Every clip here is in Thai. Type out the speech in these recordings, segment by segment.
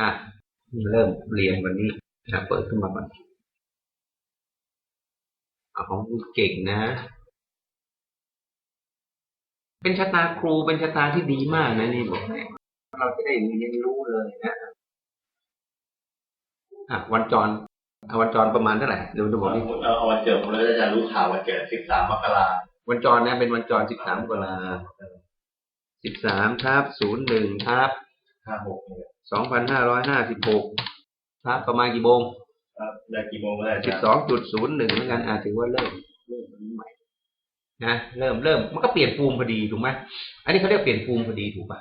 อะเริ่มเรียนวันนี้นะเปิดขึ้นมาก่อนเอาของคุณเก่งนะ เป็นชะตาครูเป็นชะตาที่ดีมากนะนี่บอกให้เราจะได้เรียนรู้เลยนะอะวันจรอะวันจรประมาณเท่าไหร่เดี๋ยวจะบอกนี่เอาเอาวันเกิดผมเลยจะรู้ข่าววันเกิด13มกราวันจรนะเป็นวันจรสิบสามกราสิบสามทับศูนย์หนึ่งทับ56เนี่ย สองพันห้าร้อยห้าสิบหกครับประมาณกี่โมงครับได้กี่โมงก็ได้สิบสองจุดศูนย์หนึ่งเหมือนกันอาถือว่าเริ่มเริ่มวันนี้ใหม่นะเริ่มเริ่มมันก็เปลี่ยนภูมิพอดีถูกไหมอันนี้เขาเรียกเปลี่ยนภูมิพอดีถูกป่ะ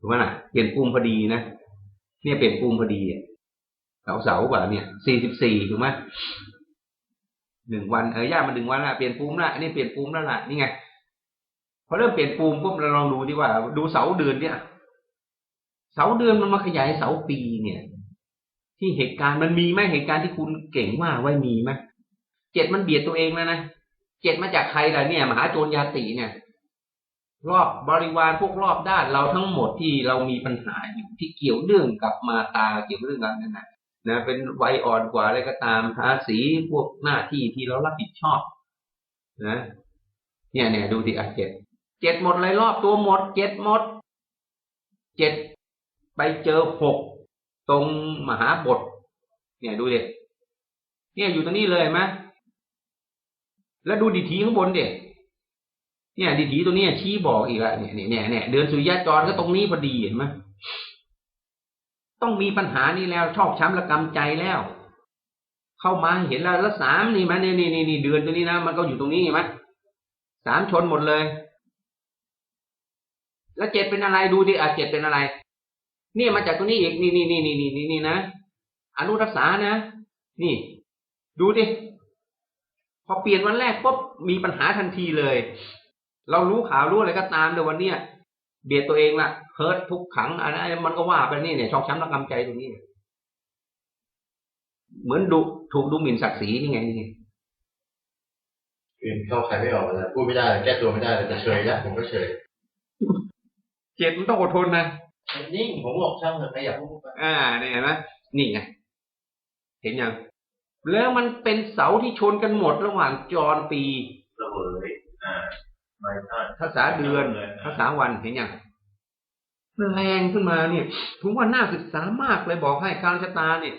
ถูกไหมล่ะ เปลี่ยนภูมิพอดีนะเนี่ยเปลี่ยนภูมิพอดีอะเสาเสากว่าเนี่ยสี่สิบสี่ถูกไหมหนึ่งวันเออย่ามันหนึ่งวันละเปลี่ยนภูมิละอันนี้เปลี่ยนภูมิแล้วล่ะนี่ไงพอเริ่มเปลี่ยนภูมิปุ๊บเราลองดูดีกว่า ดูเสาเดือนเนี่ย เสาเดือนมันมาขยายเสาปีเนี่ย ที่เหตุการณ์มันมีไหมเหตุการณ์ที่คุณเก่งว่าไว้มีไหมเจ็ดมันเบียดตัวเองแล้วนะเจ็ดมาจากใครล่ะเนี่ยมหาโจรยาติเนี่ย รอบบริวารพวกรอบด้านเราทั้งหมดที่เรามีปัญหาอยู่ที่เกี่ยวเรื่องกับมาตาเกี่ยวเรื่องกันนั่นนะนะเป็นวัยอ่อนกว่าอะไรก็ตามภาษีพวกหน้าที่ที่เรารับผิดชอบ นะ เนี่ยเนี่ยดูดิอะเจ็ดเจ็ดหมดเลยรอบตัวหมดเจ็ดหมดเจ็ดไปเจอหกตรงมหาบท เนี่ยดูดิเนี่ยอยู่ตรงนี้เลยไหมแล้วดูดิทีข้างบนดิ เนี่ยดิถีตัวนี้ชี้บอกอีกอะเนี่ยเนี่ยเนี่ยเนี่ยเดือนสุริยะจรก็ตรงนี้พอดีเห็นไหมต้องมีปัญหานี่แล้วชอบช้ำระกำใจแล้ว เข้ามาเห็นแล้วแล้วสามนี่มันนี่นี่นี่นี่เดือนตัวนี้นะมันก็อยู่ตรงนี้เห็นไหมสามชนหมดเลย แล้วเจ็ดเป็นอะไรดูดิอะเจ็ดเป็นอะไร เนี่ยมาจากตรงนี้อีกนี่นี่นี่นี่นี่นี่นี่นะอนุรักษานะนี่ ดูดิพอเปลี่ยนวันแรกปุ๊บมีปัญหาทันทีเลย เรารู้ข่าวรู้อะไรก็ตามเดี๋ยววันเนี้ยเบียดตัวเองละเฮิร์ตทุกขังอะไรมันก็ว่าไปนี่เนี่ยชอกช้ำระกำใจตรงนี้เนี่ยเหมือนดูถูกดูหมิ่นศักดิ์ศรีนี่ไงนี่คือเข้าใครไม่ออกเลยพูดไม่ได้ แก้ตัวไม่ได้แต่เฉยแล้วผมก็เฉยเจ็บมันต้องอดทนนะนิ่งผมบอกช่างเถอะไม่อยากพูดไปอ่าเนี่ยเห็นไหมนี่ไงเห็นยังแล้วมันเป็นเสาที่ชนกันหมดระหว่างจรปีระเบิดอ่าไม่ใช่ ภาษาเดือนภาษาวันเห็นยังแรงขึ้นมาเนี่ยผมว่าน่าศึกษามากเลยบอกให้การชะตาเนี่ย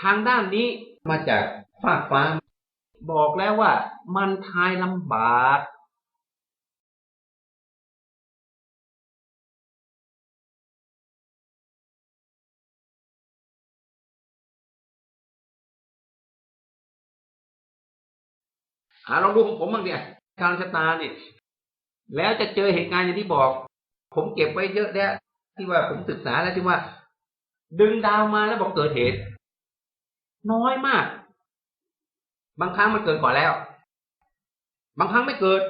ทางด้านนี้มาจากฟากฟ้าบอกแล้วว่า มันทายลำบากอ่าลองดูของผมบ้างเดีย การชะตาเนี่ย แล้วจะเจอเหตุการณ์อย่างที่บอก ผมเก็บไว้เยอะแล้วที่ว่าผมศึกษาแล้วที่ว่า ดึงดาวมาแล้วบอกเกิดเหตุ น้อยมาก บางครั้งมันเกิดก่อนแล้ว บางครั้งไม่เกิด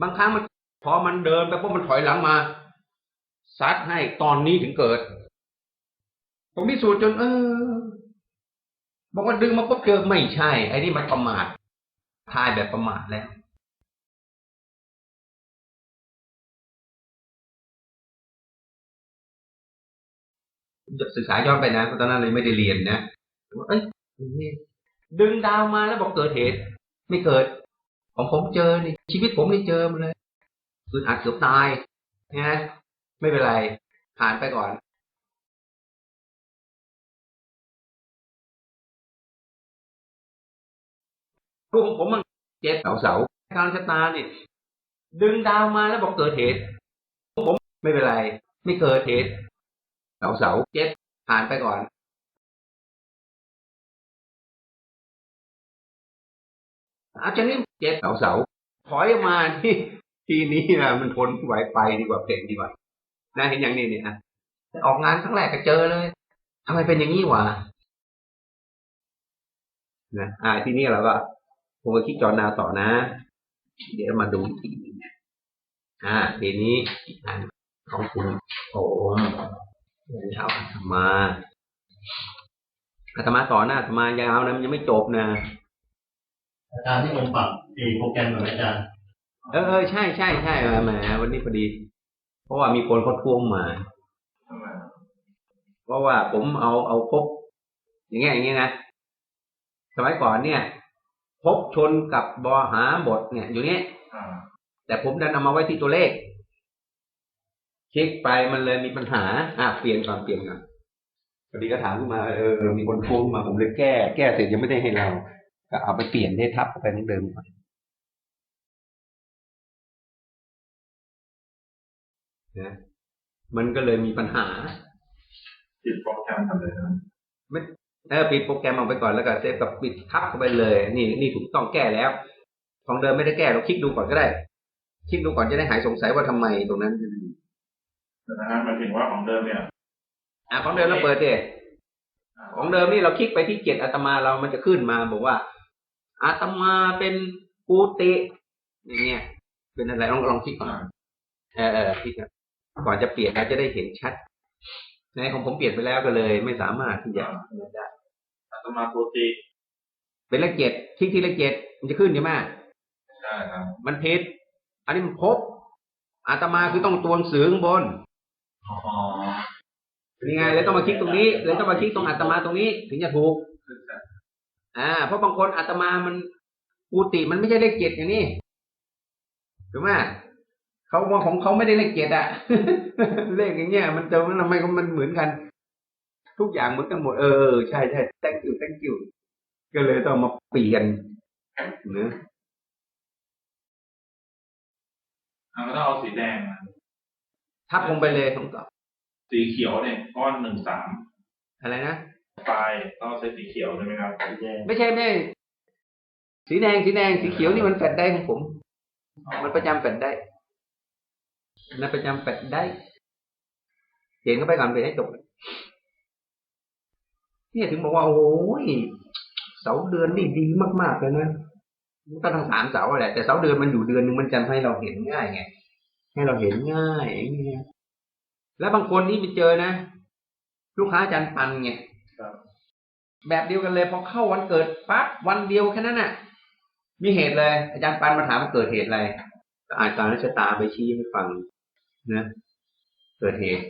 บางครั้งมันพอมันเดินไปปุ๊บมันถอยหลังมาซัดให้ตอนนี้ถึงเกิด ผมพิสูจน์จน เออบอกว่าดึงมาปุ๊บเกิดไม่ใช่ไอ้นี่มันประมาท ทายแบบประมาทแล้วศึกษาย้อนไปนะตอนนั้นเลยไม่ได้เรียนนะว่าเอ้ยดึงดาวมาแล้วบอกเกิดเหตุ ไม่เกิด ของผมเจอนี่ชีวิตผมนี่เจอมาเลยคืออัดเกือบตายนะไม่เป็นไรผ่านไปก่อน กของผมมันเจ็ดเสาเสาการชะตาเนี่ยดึงดาวมาแล้วบอกเกิดเหตุผมไม่เป็นไร ไม่เกิดเหตุเสาเสาเจ็ดผ่านไปก่อนอาจารย์นี่เจ็ดเสาเสาถอยมาที่ทีนี้นะมันทนไหวไปดีกว่าเพ่งดีกว่านะเห็นอย่างนี้เนี่ยนะแต่ออกงานครั้งแรกก็เจอเลยทำไมเป็นอย่างนี้วะนะอ่าทีนี้เราก็ ผมก็คิดจอนาต่อนะ เดี๋ยวมาดูอีกทีหนึ่งนะอ่าทีนี้อีกอันของคุณโอ้ยาวอาตมาอาตมาต่อหน้าอาตมายาวนะมันยังไม่จบนะอาจารย์ที่ผมปรับอีโปรแกรมเหมือนอาจารย์เออเออใช่ใช่ใช่เออแหมวันนี้พอดี เพราะว่ามีคนเขาทวงมา เพราะว่าผมเอาเอาพบอย่างเงี้ยอย่างเงี้ยนะสมัยก่อนเนี่ย พบชนกับบอหาบทเนี่ย อยู่เนี้ยอ่าแต่ผมดันเอามาไว้ที่ตัวเลข คลิกไปมันเลยมีปัญหา อะเปลี่ยนก่อนเปลี่ยนก่อนพอดีก็ถามขึ้นมาเออเออมีคนทวงมาผมเลยแก้ แก้เสร็จยังไม่ได้ให้เรา ก็เอาไปเปลี่ยนได้ทับเข้าไปเหมือนเดิมก่อนนะมันก็เลยมีปัญหาติดโปรแกรมทำเลยนะ เออปิดโปรแกรมออกไปก่อนแล้วก็เซฟกับปิดทับเข้าไปเลย นี่นี่ถูกต้องแก้แล้ว ของเดิมไม่ได้แก้เราคลิกดูก่อนก็ได้ คลิกดูก่อนจะได้หายสงสัยว่าทำไมตรงนั้นนะฮะหมายถึงว่าของเดิมเนี่ยอะของเดิมเราเปิดดิของเดิมนี่เราคลิกไปที่เจ็ดอาตมาเรามันจะขึ้นมาบอกว่าอาตมาเป็นปูติอย่างเงี้ยเป็นอะไรลองลองคลิกก่อนเออเออคลิกก่อนก่อนจะเปลี่ยนเราจะได้เห็นชัดในของผมเปลี่ยนไปแล้วก็เลย ไม่สามารถที่จะได้ อาตมาปกติเป็นเลขเจ็ดคลิกที่เลขเจ็ดมันจะขึ้นใช่ไหมใช่ครับ มันผิดอันนี้มันพบอาตมาคือต้องตัวหนังสือข้างบนอ๋อนี่ไงเลยต้องมาคลิกตรงนี้เลยต้องมาคลิกตรงอาตมาตรงนี้ ถึงจะถูกคือจะอ่า เพราะบางคนอาตมามันปูติมันไม่ใช่เลขเจ็ดอย่างนี้ถูกไหมเขาว่าของเขาไม่ได้เลขเจ็ดอะเลขอย่างเงี้ยมันจะมันทำไมมันเหมือนกัน ทุกอย่างเหมือนกันหมดเออใช่ใช่ thank you thank you ก็เลยต้องมาเปลี่ยนเนอะเราก็ต้องเอาสีแดงมาทับลงไปเลยของต่อสีเขียวเนี่ยก้อนหนึ่งสามอะไรนะปลายต้องใช้สีเขียวใช่ไหมครับแย่ไม่ใช่ไม่ใช่สีแดงสีแดงสีเขียวนี่มันแฟดได้ของผม มันประจำแฟดได้มันประจำแฟดได้เขียนเข้าไปก่อนไปให้จบ เนี่ยถึงบอกว่าโอ้ยเสาเดือนนี่ดีมากๆเลยนะก็ทั้งสามเสาแหละแต่เสาเดือนมันอยู่เดือนหนึ่งมันจะให้เราเห็นง่ายไงให้เราเห็นง่ายอย่างเงี้ยแล้วบางคนที่ไปเจอนะ ลูกค้าอาจารย์ปันไงครับแบบเดียวกันเลยพอเข้าวันเกิดปั๊บวันเดียวแค่นั้นน่ะ มีเหตุเลย อาจารย์ปันมาถามว่าเกิดเหตุอะไรก็อ่านการราชะตาไปชี้ให้ฟังนะ เกิดเหตุ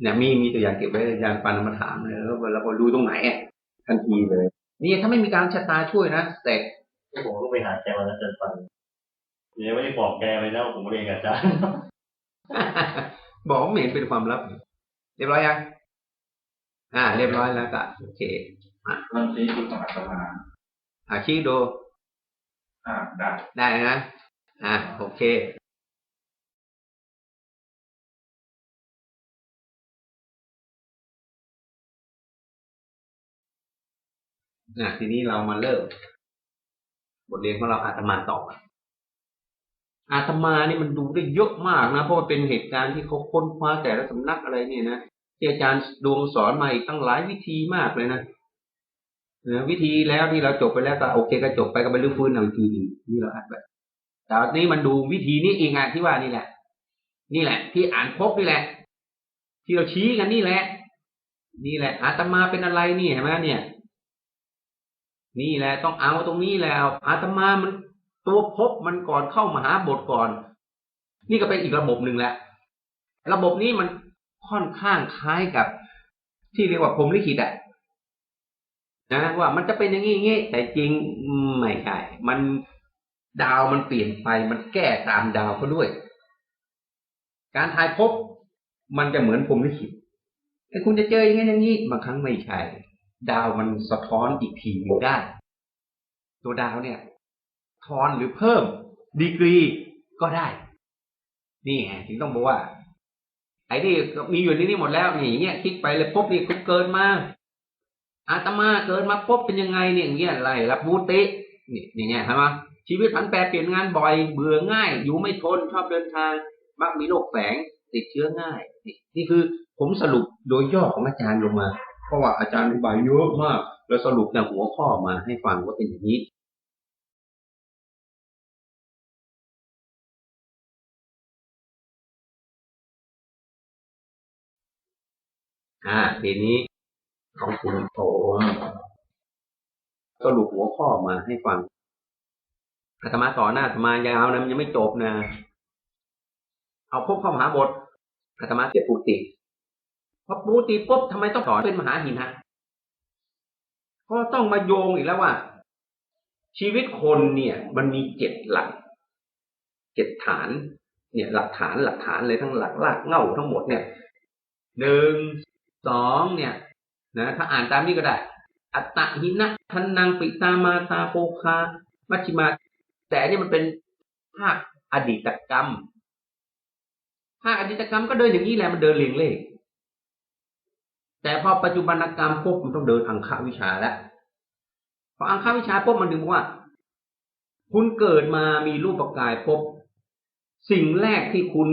เนี่ยมีมีตัวอย่างเก็บไว้อาจารย์ปันมาถามเลยแล้วเราก็ดูตรงไหนอะทันทีเลย นี่ถ้าไม่มีการชะตาช่วยนะเสร็จที่ผมก็ไปหาแกวันนั้นอาจารย์ฟันเดี๋ยวไม่ได้บอกแกเลยนะว่าผมเรียนกับอาจารย์บอกว่าไม่เห็นเป็นความลับ เรียบร้อยยังอ่า เรียบร้อยแล้วก็โอเคเริ่มชี้จุดของอาตมาอ่าชี้ดู อ่าได้ได้นะอ่าโอเค นะทีนี้เรามาเริ่ม บทเรียนของเราอาตมาต่ออาตมานี่มันดูได้เยอะมากนะ เพราะว่าเป็นเหตุการณ์ที่เขาค้นคว้าแต่ละสำนักอะไรเนี่ยนะที่อาจารย์ดวงสอนมาอีกตั้งหลายวิธีมากเลยนะนะวิธีแล้วที่เราจบไปแล้วก็โอเคก็จบไปก็ไปรื้อฟื้นเอาอีกทีนึงนี่เราอ่านแบบแต่อันนี้มันดูวิธีนี้เองอะที่ว่านี่แหละ นี่แหละ ที่อ่านพบนี่แหละ ที่เราชี้กันนี่แหละ นี่แหละอาตมาเป็นอะไรนี่เห็นไหมเนี่ย นี่แหละต้องเอาตรงนี้แล้วอาตมามันตัวพบมันก่อนเข้ามาหาบทก่อน นี่ก็เป็นอีกระบบหนึ่งแหละ ระบบนี้มันค่อนข้างคล้ายกับ ที่เรียกว่าพรหมลิขิตอะนะว่ามันจะเป็นอย่างนี้อย่างนี้แต่จริงไม่ใช่มันดาวมันเปลี่ยนไปมันแก้ตามดาวเขาด้วย การทายภพมันจะเหมือนพรหมลิขิตแต่คุณจะเจออย่างนี้อย่างนี้บางครั้งไม่ใช่ ดาวมันสะท้อนอีกทีหนึ่งได้ ตัวดาวเนี่ยทอนหรือเพิ่ม ดีกรีก็ได้ นี่ไงถึงต้องบอกว่า ไอ้นี่มีอยู่ในนี้หมดแล้วนี่อย่างเงี้ยคลิกไปเลยพบนี่คุณเกินมาอาตมาเกินมาพบเป็นยังไงเนี่ยอย่างเงี้ยอะไรรับบูตินี่อย่างเงี้ยใช่ไหมชีวิตผันแปรเปลี่ยนงานบ่อย เบื่อง่าย อยู่ไม่ทนชอบเดินทาง มักมีโรคแฝงติดเชื้อง่าย นี่นี่คือผมสรุปโดยย่อของอาจารย์ลงมา เพราะว่าอาจารย์อธิบายเยอะมาก แล้วสรุปในหัวข้อมาให้ฟังว่าเป็นอย่างนี้อ่าทีนี้ของคุณโถมสรุปหัวข้อมาให้ฟังอาตมาต่อหน้าอาตมายาวนะมันยังไม่จบนะ เอาพบเข้ามหาบทอาตมาเสียปูติ พอปูติปุ๊บทำไมต้องสอนเป็นมหาหินฮะก็ต้องมาโยงอีกแล้วว่า ชีวิตคนเนี่ย มันมีเจ็ดหลักเจ็ดฐาน เนี่ยหลักฐานหลักฐานเลยทั้งหลักลากเง่าทั้งหมดเนี่ยหนึ่งสองเนี่ย นะถ้าอ่านตามนี้ก็ได้ อัตตหินะทันนังปิตามาตาโปคามัชฌิมา แต่นี่มันเป็นภาคอดีตกรรมภาคอดีตกรรมก็เดินอย่างนี้แหละมันเดินเรียงเลข แต่พอปัจจุบันกรรมปุ๊บมันต้องเดินอังคาวิชาแล้วพออังคาวิชาปุ๊บมันดึงว่า คุณเกิดมามีรูปกายพบสิ่งแรกที่คุณ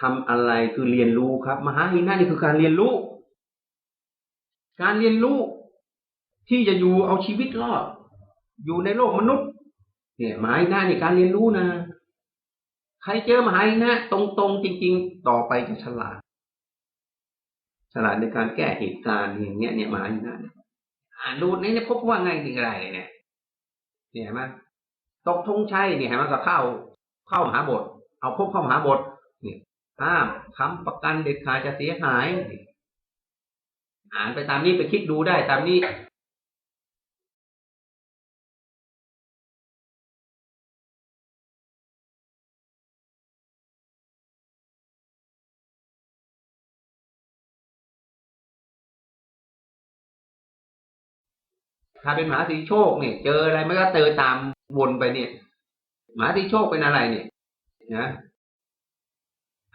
ทำอะไรคือเรียนรู้ครับ มหาหินะนี่คือการเรียนรู้ การเรียนรู้ที่จะอยู่เอาชีวิตรอด อยู่ในโลกมนุษย์ เนี่ยมหาหินะนี่การเรียนรู้นะ ใครเจอมหาหินะตรงๆจริง ๆ ต่อไปจะฉลาด ฉลาดในการแก้เหตุการณ์อย่างเงี้ยเนี่ยมาหินะเนี่ยอ่านดูในนี้พบว่าไงดีอะไรเนี่ย เนี่ยเห็นไหมตกทงชัยเนี่ยเห็นไหมก็เข้าเข้ามหาบท เอาพบเข้ามหาบทเนี่ยห้ามคำประกันเด็ดขาดจะเสียหาย อ่านไปตามนี้ไปคิดดูได้ตามนี้ ถ้าเป็นมหาสีโชคเนี่ย เจออะไรมันก็เจอตามวนไปเนี่ยมหาสีโชคเป็นอะไรเนี่ยนะ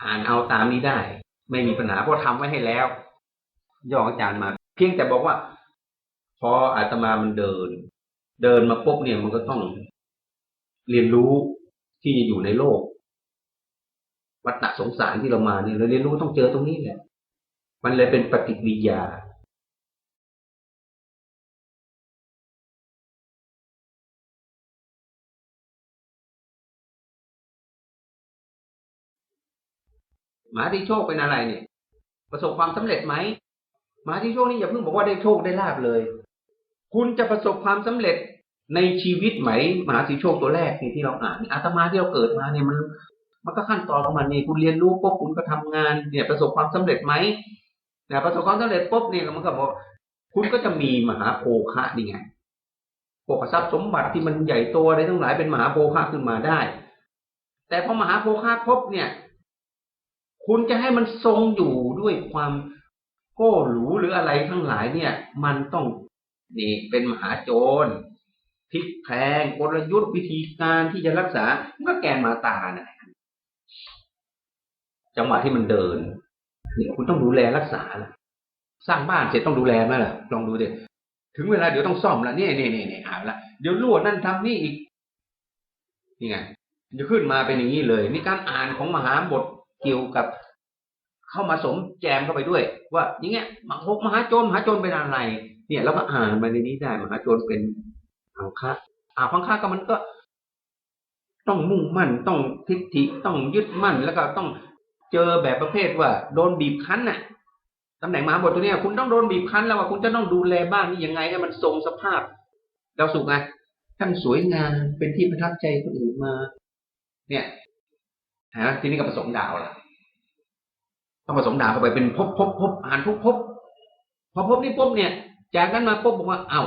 อ่านเอาตามนี้ได้ ไม่มีปัญหาเพราะทำไว้ให้แล้ว ย่ออาจารย์มา เพียงแต่บอกว่า พออาตมามันเดิน เดินมาปุ๊บเนี่ยมันก็ต้องเรียนรู้ที่อยู่ในโลก วัฏสงสารที่เรามาเนี่ยเราเรียนรู้ต้องเจอตรงนี้แหละ มันเลยเป็นปฏิกิริยา หมาที่โชคเป็นอะไรเนี่ย ประสบความสำเร็จไหมหมาที่โชคนี่อย่าเพิ่งบอกว่าได้โชคได้ลาบเลย คุณจะประสบความสำเร็จในชีวิตไหมมหาสีโชคตัวแรกนี่ที่เราอ่านอาตมาที่เราเกิดมาเนี่ยมัน มันก็ขั้นตอนของมันนี่คุณเรียนรู้ปุ๊บคุณก็ทำงาน เนี่ยประสบความสำเร็จไหมเนี่ยประสบความสำเร็จปุ๊บเนี่ยมันก็บอกคุณก็จะมีมหาโภคะนี่ไงโภคทรัพย์สมบัติที่มันใหญ่โตอะไรทั้งหลายเป็นมหาโภคะขึ้นมาได้ แต่พอมหาโภคะพบเนี่ย คุณจะให้มันทรงอยู่ด้วยความโก้หรูหรืออะไรทั้งหลายเนี่ย มันต้องนี่เป็นมหาโจรพลิกแพงกลยุทธ์วิธีการที่จะรักษามันก็แกนมาตานะจังหวะที่มันเดินเนี่ยคุณต้องดูแลรักษาละสร้างบ้านเสร็จต้องดูแลไหมล่ะ ลองดูดิถึงเวลาเดี๋ยวต้องซ่อมละเนี่ยเนี่ยเนี่ยเนี่ยอาละเดี๋ยวรั่วนั่นทำนี่อีกนี่ไงมันจะขึ้นมาเป็นอย่างนี้เลย นี่การอ่านของมหาบท เกี่ยวกับเข้ามาสมแจมเข้าไปด้วย ว่าอย่างเงี้ยมหกมหาโจรมหาโจรเป็นอะไร เนี่ยเราก็อ่านมาในนี้ได้มหาโจรเป็นอังคะอ่าพังคะก็มันก็ ต้องมุ่งมั่นต้องทิฏฐิต้องยึดมั่นแล้วก็ต้องเจอแบบประเภทว่า โดนบีบคั้นน่ะตำแหน่งมหาบทตัวเนี้ยคุณต้องโดนบีบคั้นแล้วว่าคุณจะต้องดูแลบ้านนี่ยังไงให้มันทรงสภาพเราสุขไงท่านสวยงามเป็นที่ประทับใจคนอื่นมา เนี่ย ฮะทีนี้ก็ผสมดาวล่ะต้องผสมดาวเข้าไปเป็นพภพภพอ่านทุกภพพอภพนี้ปุ๊บเนี่ย จากนั้นมาปุ๊บบอกว่าเอ้า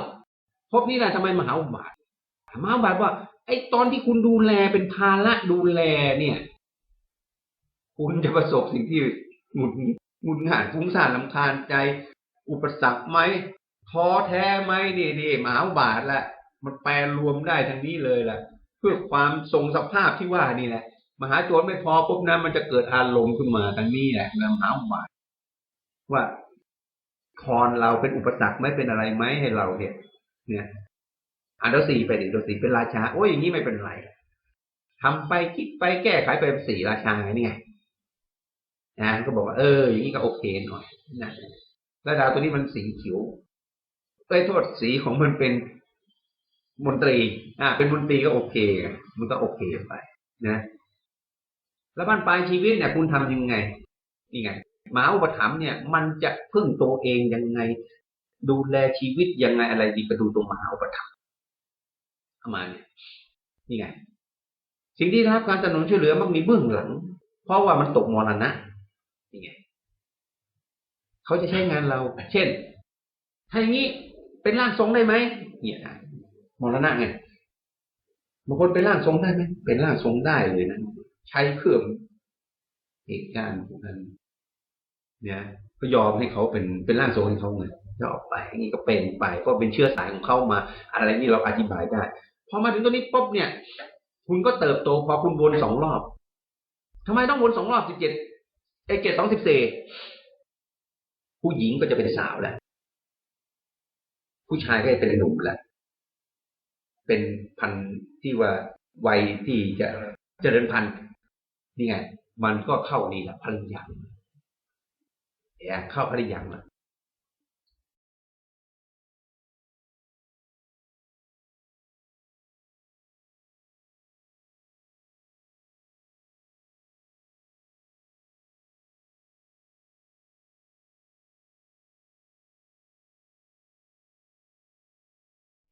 ภพนี้แหละทำไมมหาอุบาทมหาอุบาทว่า ไอ้ตอนที่คุณดูแลเป็นภาระดูแลเนี่ย คุณจะประสบสิ่งที่หงุดหงิดหงุดหงิดฟุ้งซ่านลำคาญใจ อุปสรรคไหมท้อแท้ไหมนี่นี่มหาอุบาทละมันแปลรวมได้ทั้งนี้เลยล่ะ เพื่อความทรงสภาพที่ว่านี่แหละ มหาโจรไม่พอปุ๊บนะมันจะเกิดอารมณ์ขึ้นมาทางนี้แหละเรื่องมหาอุบาทว่าคอนเราเป็นอุปสรรคไหม่เป็นอะไรไหมให้เราเนี่ย เนี่ยอ่านตัวสี่ไปดิตัวสี่เป็นราชา โอ้ยอย่างนี้ไม่เป็นไรทำไปคิดไปแก้ไขไปสี่ราชาไงนี่ไงนะก็บอกว่าเอออย่างนี้ก็โอเคหน่อยนะแล้วดาวตัวนี้มันสีเขียวเอ้ยโทษสีของมันเป็นมนตรี อ่า เป็นมนตรีก็โอเค มันก็โอเคไป นะ แล้วบ้านปลายชีวิตเนี่ยคุณทำยังไงนี่ไงหมาอุปถัมภ์เนี่ย มันจะพึ่งตัวเองยังไง ดูแลชีวิตยังไงอะไรดีไปดูตัวหมาอุปถัมภ์เข้ามาเนี่ยนี่ไง สิ่งที่รับการสนับสนุนช่วยเหลือมันมีเบื้องหลัง เพราะว่ามันตกมรณะนี่ไงเขาจะใช้งานเรา เช่น ถ้าอย่างนี้เป็นร่างทรงได้ไหมเนี่ยได้มรณะไงบางคนเป็นร่างทรงได้ไหมเป็นร่างทรงได้เลยนะ ใช้เพื่อเหตุการณ์พวกนั้นเนี่ยก็ยอมให้เขาเป็นเป็นร่างทรงให้เขาไงจะออกไปนี่ก็เป็นไปเพราะเป็นเชื้อสายของเขามา อะไรนี่เราอธิบายได้พอมาถึงตัวนี้ปุ๊บเนี่ย คุณก็เติบโตพอคุณวนสองรอบทำไมต้องวนสองรอบสิบเจ็ดเอเกตสองสิบสี่ผู้หญิงก็จะเป็นสาวแล้วผู้ชายก็จะเป็นหนุ่มแล้วเป็นพันที่ว่าวัยที่จะเจริญพันธุ์ นี่ไง มันก็เข้านี่แหละพลิยังเนี่ยเข้าพลิยังแล้ว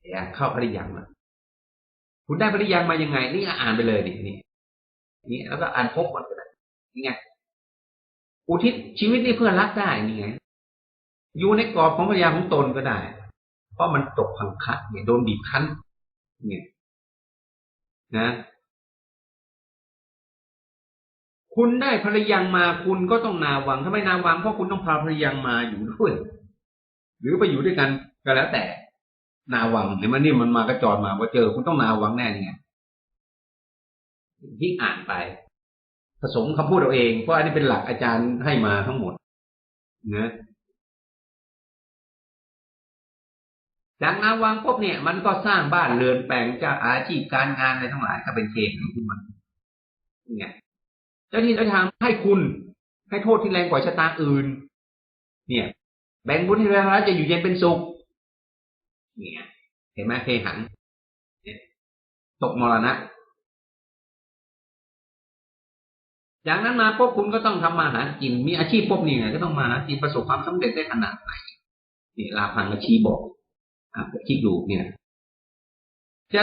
เนี่ยเข้าพลิยังแล้วคุณได้พลิยังมายังไง นี่อ่านไปเลยนี่นี่ นี่แล้วก็อ่านพบมันก็ได้นี่ไงอุทิศชีวิตนี่เพื่อรักได้นี่ไงอยู่ในกรอบของปัญญาของตนก็ได้ เพราะมันตกพังคัดเนี่ยโดนบีบคั้น เนี่ยนะ คุณได้ภรรยังมาคุณก็ต้องนาวังถ้าไม่นาวังเพราะคุณต้องพาภรรยังมาอยู่ด้วย หรือไปอยู่ด้วยกันก็แล้วแต่ นาวังเห็นไหมนี่มันมากระจรมาพอเจอ คุณต้องนาวังแน่นี่ไง ที่อ่านไปผสมคำพูดเอาเองเพราะอันนี้เป็นหลักอาจารย์ให้มาทั้งหมดนะจากนาวังปุ๊บเนี่ย มันก็สร้างบ้านเรือนแปลงจากอาชีพการงานอะไรทั้งหลายก็เป็นเขตขึ้นมานี่ไงเจ้าที่เจ้าทางให้คุณให้โทษที่แรงกว่าชะตาอื่น เนี่ย แบ่งบุญให้เวลาจะอยู่เย็นเป็นสุข เนี่ย เห็นไหมเคหังเนี่ยตกมรณะ จากนั้นมาพวกคุณก็ต้องทำมาหากิน มีอาชีพพวกนี้ไงก็ต้องมาหากินประสบความสำเร็จได้ขนาดไหนนี่ลาพังกชีบอกอะคิดดูเนี่ยจะ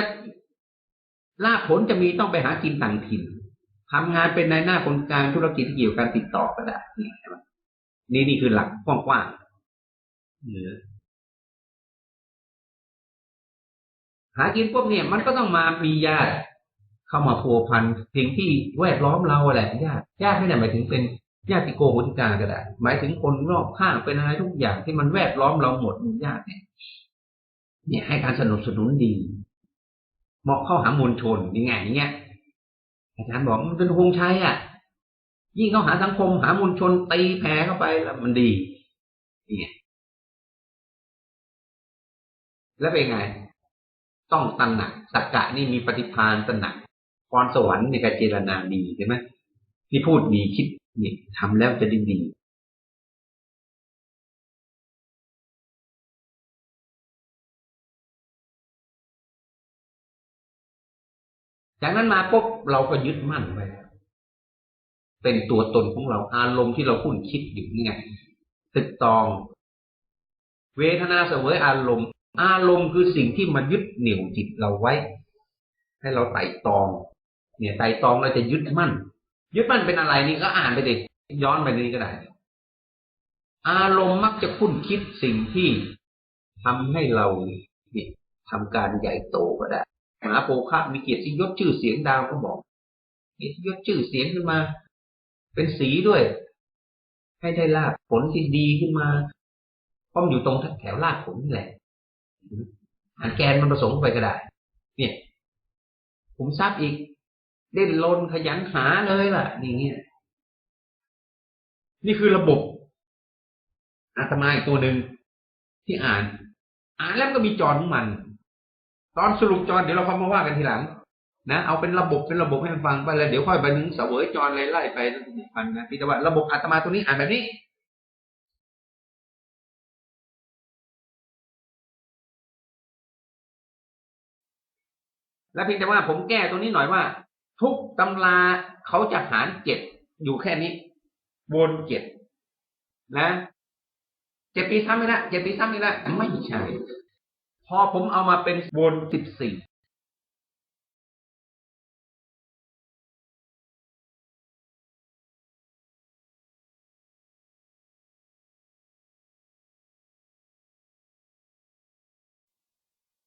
ลาภผลจะมีต้องไปหากินต่างถิ่นทำงานเป็นนายหน้าคนกลางธุรกิจที่เกี่ยวกับการติดต่อก็ได้นี่นี่นี่คือหลักกว้างๆเนือหากินพวกเนี่ยมันก็ต้องมามีญาติ เข้ามาพัวพันสิ่งที่แวดล้อมเราแหละญาติญาติไม่ได้หมายถึงเป็นญาติโกโหติกาก็ได้หมายถึงคนรอบข้างเป็นอะไรทุกอย่างที่มันแวดล้อมเราหมดมีญาติเนี่ยเนี่ยให้การสนับสนุนดีเหมาะเข้าหามวลชนยังไงอย่างเงี้ยอาจารย์บอกมันเป็นพงชัยอะ ยิ่งเข้าหาสังคมหามวลชนตีแผ่เข้าไปแล้วมันดีเนี่ยแล้วเป็นไง ต้องตระหนักสักกะนี่มีปฏิภาณตระหนัก พรสวรรค์ในการเจรนาดีใช่ไหมที่พูดดีคิดนี่ทำแล้วจะด้ดีจากนั้นมาปุ๊บเราก็ยึดมั่นไว้เป็นตัวตนของเราอารมณ์ที่เราพูดคิดอยู่นี่ไงตึกตอง เวทนาเสวยอารมณ์ อารมณ์คือสิ่งที่มายึดเหนี่ยวจิตเราไว้ ให้เราไต่ตอง เนี่ยไต่ตองเราจะยึดมั่น ยึดมั่นเป็นอะไรนี่ก็อ่านไปดิย้อนไปนี่ก็ได้ อารมณ์มักจะคุ้นคิดสิ่งที่ทำให้เราเนี่ยทำการใหญ่โตก็ได้มหาโพคะมีเกียรติยศชื่อเสียงดาวก็บอกเกียรติยศชื่อเสียงขึ้นมา เป็นสีด้วย ให้ได้ลาบผลที่ดีขึ้นมาพราะมันอยู่ตรงแถวลาบผลนี่แหละหาแกนมันผสมไปก็ได้ เนี่ยผมทราบอีก ด่นลนขยันหาเลยล่ะนี่เงี้ยนี่คือระบบอาตมาอีกตัวหนึ่งที่อ่าน อ่านแล้วก็มีจอของมัน ตอนสรุปจรเดี๋ยวเราค่อยมาว่ากันทีหลังนะเอาเป็นระบบเป็นระบบให้ฟังไปเลยเดี๋ยวค่อยไปนึงเสวยจอะไรไล่ไปพันนะพี่แต่ว่าระบบอาตมาตัวนี้อ่านแบบนี้ แล้วเพียงแต่ว่าผมแก้ตรงนี้หน่อยว่า ทุกตำราเขาจะหารเจ็ดอยู่แค่นี้วนเจ็ดนะเจ็ดปีซ้ำอีกแล้วเจ็ดปีซ้ำอีกแล้วไม่ใช่ พอผมเอามาเป็นวนสิบสี่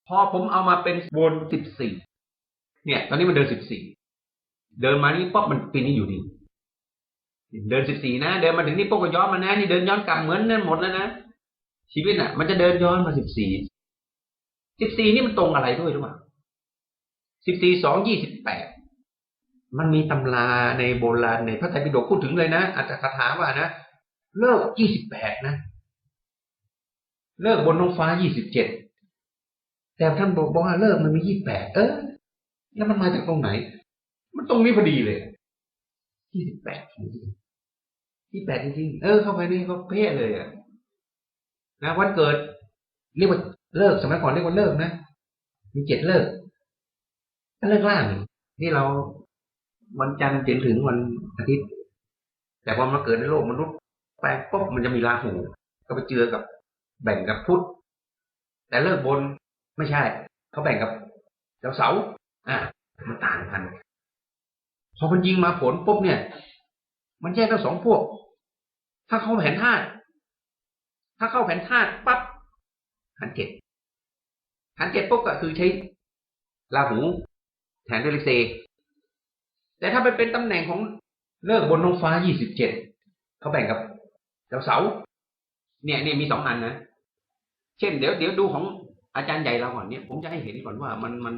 พอผมเอามาเป็นวนสิบสี่เนี่ย ตอนนี้มันเดินสิบสี่ เดินมานี่ป๊อบมันปีนี้อยู่ดี เดินสิบสี่นะ เดินมาถึงนี่ปุ๊บก็ย้อนมานะนี่เดินย้อนกลับเหมือนนั่นหมดแล้วนะชีวิตอะ มันจะเดินย้อนมาสิบสี่สิบสี่นี่มันตรงอะไรด้วยหรือเปล่าสิบสี่สองยี่สิบแปดมันมีตำราในโบราณในพระไตรปิฎกพูดถึงเลยนะอัตถกถาว่านะเลิกยี่สิบแปดนะเลิกบนท้องฟ้ายี่สิบเจ็ดแต่ท่านบอกว่าเลิกมันมียี่แปดเออ แล้วมันมาจากตรงไหน มันตรงนี้พอดีเลยยี่สิบแปดที่แปดจริงๆเออเข้าไปนี่ก็เพ่เลยอะนะวันเกิดเรียกว่าเลิกสมัยก่อนเรียกว่าเลิกนะมีเจ็ดเลิกถ้าเลิกล่างนี่เราวันจันทร์จนถึงวันอาทิตย์ แต่พอมาเกิดในโลกมนุษย์ไปปุ๊บมันจะมีราหู ก็ไปเจือกับแบ่งกับพุธแต่เลิกบนไม่ใช่ เขาแบ่งกับดาวเสาร์อะมันต่างกัน อมันยิงมาผลปุ๊บเนี่ย มันแยกทั้งสองพวก ถ้าเข้าแผนธาตุถ้าเข้าแผนธาตุปั๊บหันเจ็ดหันเจ็ดปุ๊บก็คือใช้ราหูแทนด้วยเลขเซ แต่ถ้าไปเป็นตำแหน่งของเลิกบนท้องฟ้ายี่สิบเจ็ดเขาแบ่งกับดาวเสาเนี่ยเนี่ยมีสองอันนะ เช่นเดี๋ยวเดี๋ยวดูของอาจารย์ใหญ่เราก่อนเนี่ย ผมจะให้เห็นก่อนว่ามันมัน